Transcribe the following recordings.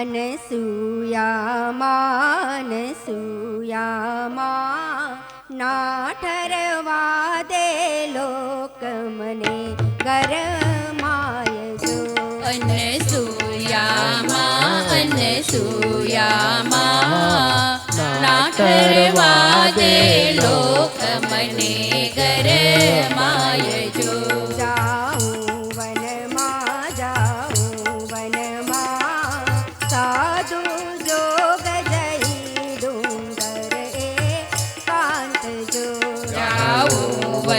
અનસૂયામાં સુયામાં ના ઠરવા દે લોક મને ગરમાય જો અને સુયામાં અને સુયામાં ના ઠરવા દે લોક મને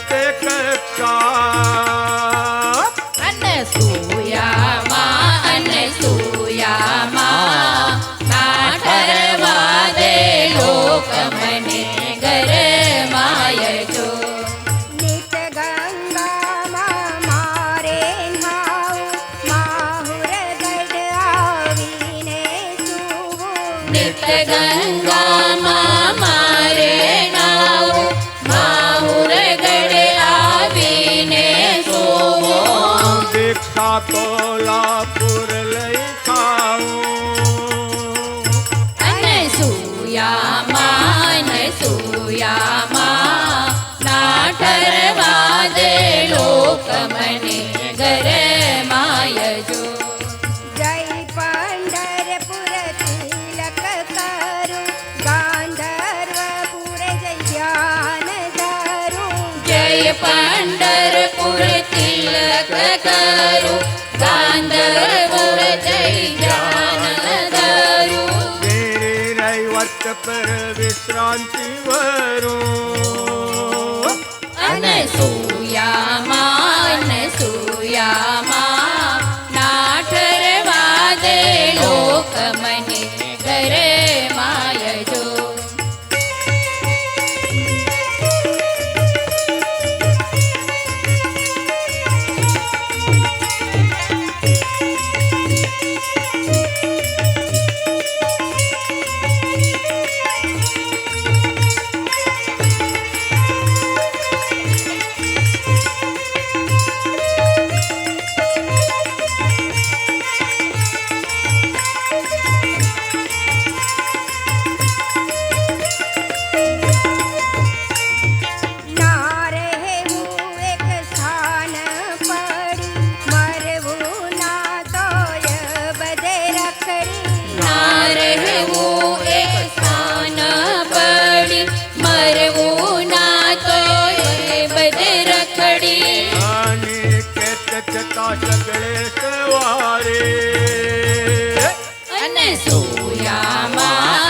અદ્ભુત કક્ષા અને સૂયામાં અને સૂયામાં ઠરવા દે લોક મને ગરમાય જો. નિત ગંગામાં મારે નાવું માહુર ગઢ આવીને સૂવું. નિત્ય ગંગામાં મારે દીક્ષા તો લાપુર લઈ ખાવું અને સૂયામાં ને સૂયામાં ના ઠરવા દે લોક મને ગરમાય જો. જય પંઢરપુર તિલક કરું ગાંધર્વપુર જય ધ્યાન ધરું. જય પંડરપુર તિલક પર વિશ્રાંતિ વરું અને સૂયામાં અને સૂયામાં ના દે લોક રહેવું સ્થાન પડી. મરવું ના તો બધે રખડી. અને કેત સગળે સવારે અને સૂયામાં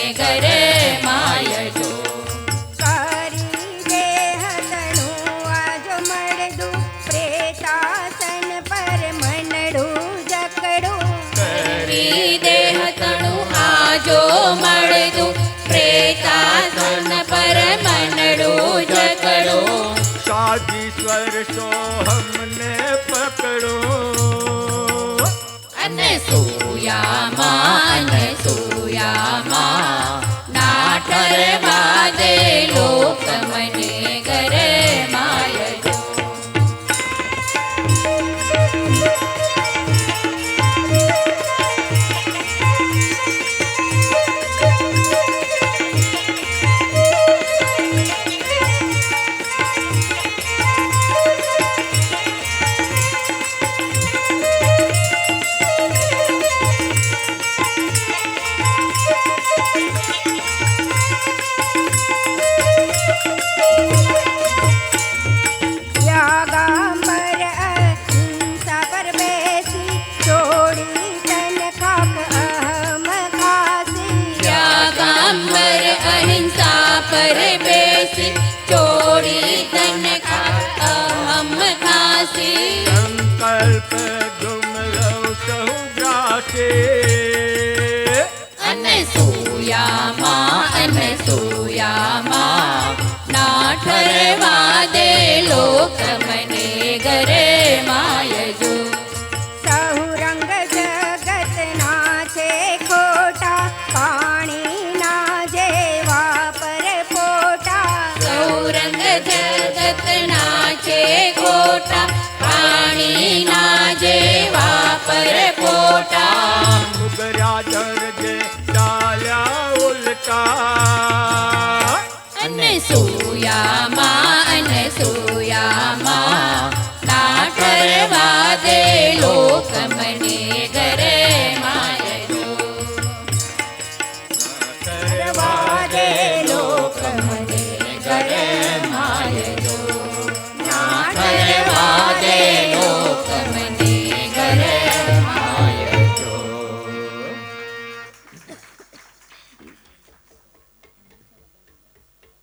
રાજીશ્વર સોહમને પકડો? અને સૂયામાં અને સૂયામાં ના ઠરવા દે લોક મને ખાસી સંકલ્પ ગુમરવ સહુ ગ્રાસે અને સૂયામાં અને સૂયામાં ના ઠરવા દે લોક ખોટા પાણીના જેવા પર ખોટા ઉગર્યા દરજે ચાલ્યા ઉલટા. અને સૂયામાં